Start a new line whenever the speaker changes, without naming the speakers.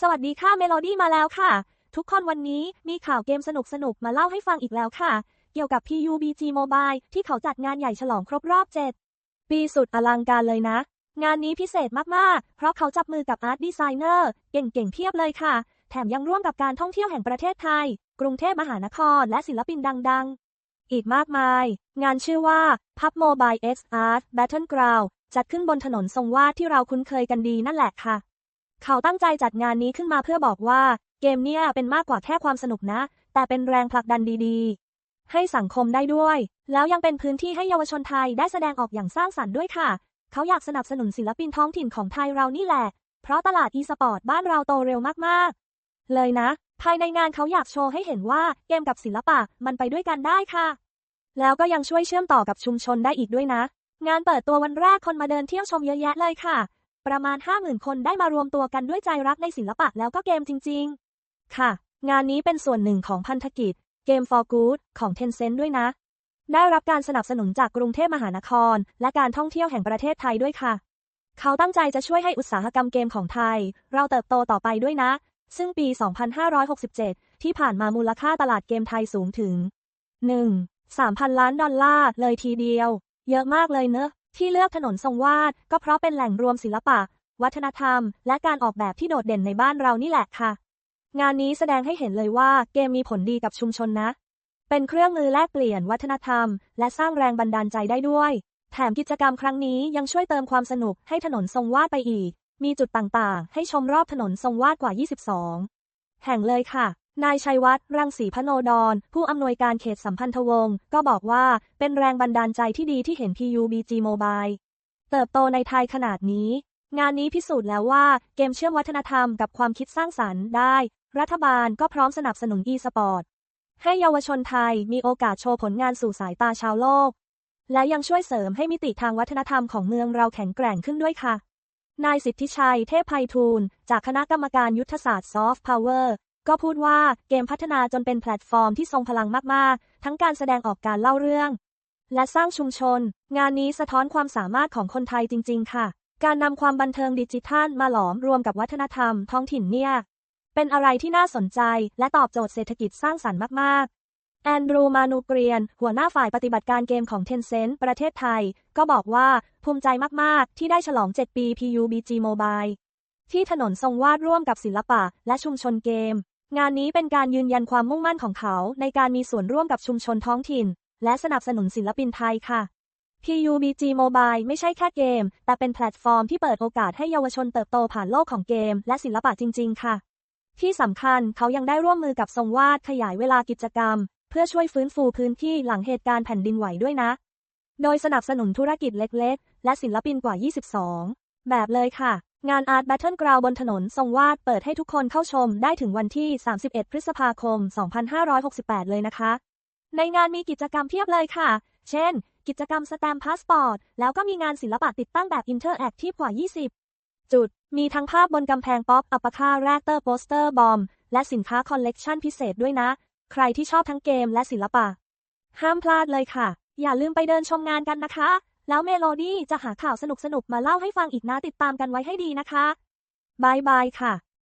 สวัสดีค่ะเมโลดี้มาแล้วค่ะ ทุกคนวันนี้มีข่าวเกมสนุกๆมาเล่าให้ฟังอีกแล้วค่ะ เกี่ยวกับ PUBG Mobile ที่เขาจัดงานใหญ่ฉลองครบรอบ 7 ปีสุดอลังการเลยนะ งานนี้พิเศษมาก ๆ เพราะเขาจับมือกับอาร์ตดีไซเนอร์เก่ง ๆ เพียบเลยค่ะ แถมยังร่วมกับการท่องเที่ยวแห่งประเทศไทย กรุงเทพมหานครและศิลปินดัง ๆ อีกมากมาย งานชื่อว่า Pub Mobile X Art Battleground จัดขึ้นบนถนนทรงวาดที่เราคุ้นเคยกันดีนั่นแหละค่ะ เขาตั้งใจจัดงานนี้ขึ้นมาเพื่อบอกว่า เกมเนี่ยเป็นมากกว่าแค่ความสนุกนะ แต่เป็นแรงผลักดันดีๆ ให้สังคมได้ด้วย แล้วยังเป็นพื้นที่ให้เยาวชนไทยได้แสดงออกอย่างสร้างสรรค์ด้วยค่ะ เขาอยากสนับสนุนศิลปินท้องถิ่นของไทยเรานี่แหละ เพราะตลาดอีสปอร์ตบ้านเราโตเร็วมากๆ เลยนะ ภายในงานเขาอยากโชว์ให้เห็นว่าเกมกับศิลปะมันไปด้วยกันได้ค่ะ แล้วก็ยังช่วยเชื่อมต่อกับชุมชนได้อีกด้วยนะ งานเปิดตัววันแรกคนมาเดินเที่ยวชมเยอะแยะเลยค่ะ ประมาณ 50,000 คนได้มารวมตัวกันด้วยใจรักในศิลปะแล้วก็เกมจริง ๆ ค่ะ งานนี้เป็นส่วนหนึ่งของพันธกิจ Game for Good ของ Tencent ด้วยนะ ได้รับการสนับสนุนจากกรุงเทพมหานคร และการท่องเที่ยวแห่งประเทศไทยด้วยค่ะ เขาตั้งใจจะช่วยให้อุตสาหกรรมเกมของไทย เราเติบโตต่อไปด้วยนะ ซึ่งปี 2567 ที่ผ่านมามูลค่าตลาดเกมไทยสูงถึง 1. 3,000 ล้านดอลลาร์เลยทีเดียว เยอะมากเลยเนอะ ที่เลือกถนนทรงวาด ก็เพราะเป็นแหล่งรวมศิลปะ วัฒนธรรม และการออกแบบที่โดดเด่นในบ้านเรานี่แหละค่ะ งานนี้แสดงให้เห็นเลยว่าเกมมีผลดีกับชุมชนนะ เป็นเครื่องมือแลกเปลี่ยนวัฒนธรรม และสร้างแรงบันดาลใจได้ด้วย แถมกิจกรรมครั้งนี้ยังช่วยเติมความสนุกให้ถนนทรงวาดไปอีก มีจุดต่างๆ ให้ชมรอบถนนทรงวาดกว่า 22 แห่งเลยค่ะ นายชัยวัฒน์รังสีพโนดร ผู้อำนวยการเขตสัมพันธวงศ์ก็บอกว่าเป็นแรงบันดาลใจที่ดีที่เห็น PUBG Mobile เติบโตในไทยขนาดนี้ งานนี้พิสูจน์แล้วว่าเกมเชื่อมวัฒนธรรมกับความคิดสร้างสรรค์ได้ รัฐบาลก็พร้อมสนับสนุน e-sport ให้เยาวชนไทยมีโอกาสโชว์ผลงานสู่สายตาชาวโลก และยังช่วยเสริมให้มิติทางวัฒนธรรมของเมืองเราแข็งแกร่งขึ้นด้วยค่ะนายสิทธิชัย เทพไพฑูรย์จากคณะกรรมการยุทธศาสตร์ซอฟต์พาวเวอร์ ก็พูดว่าเกมพัฒนาจนเป็นแพลตฟอร์มที่ทรงพลังมาก ๆ ทั้งการแสดงออกการเล่าเรื่อง และสร้างชุมชน งานนี้สะท้อนความสามารถของคนไทยจริง ๆ ค่ะ การนำความบันเทิงดิจิทัลมาหลอมรวมกับวัฒนธรรมท้องถิ่นเนี่ย เป็นอะไรที่น่าสนใจและตอบโจทย์เศรษฐกิจสร้างสรรค์มาก ๆแอนดรูมานูเกรียน หัวหน้าฝ่ายปฏิบัติการเกมของ Tencent ประเทศไทย ก็บอกว่าภูมิใจมาก ๆ ที่ได้ฉลอง 7 ปี PUBG Mobile ที่ถนนทรงวาดร่วมกับศิลปะและชุมชนเกม งานนี้เป็นการยืนยันความมุ่งมั่นของเขา ในการมีส่วนร่วมกับชุมชนท้องถิ่น และสนับสนุนศิลปินไทยค่ะ PUBG Mobile ไม่ใช่แค่เกม แต่เป็นแพลตฟอร์มที่เปิดโอกาสให้เยาวชนเติบโตผ่านโลกของเกม และศิลปะจริง ๆ ค่ะ ที่สำคัญเขายังได้ร่วมมือกับทรงวาดขยายเวลากิจกรรม เพื่อช่วยฟื้นฟูพื้นที่หลังเหตุการณ์แผ่นดินไหวด้วยนะ โดยสนับสนุนธุรกิจเล็ก ๆ และศิลปินกว่า 22 แบบเลยค่ะ งาน Art Battleground บนถนนทรงวาดเปิดให้ทุกคนเข้าชมได้ถึงวันที่ 31 พฤษภาคม 2568 เลยนะคะ ในงานมีกิจกรรมเพียบเลยค่ะ เช่น กิจกรรมสแตมพาสปอร์ต แล้วก็มีงานศิลปะติดตั้งแบบอินเทอร์แอคทีฟกว่า 20 จุด มีทั้งภาพบนกำแพงป๊อปอัปปะค่าแรกเตอร์โปสเตอร์บอม และสินค้าคอลเลกชันพิเศษด้วยนะ ใครที่ชอบทั้งเกมและศิลปะ ห้ามพลาดเลยค่ะ อย่าลืมไปเดินชมงานกันนะคะ แล้วเมโลดี้จะหาข่าวสนุกๆ มาเล่าให้ฟังอีกนะติดตามกันไว้ให้ดีนะคะบายบายค่ะ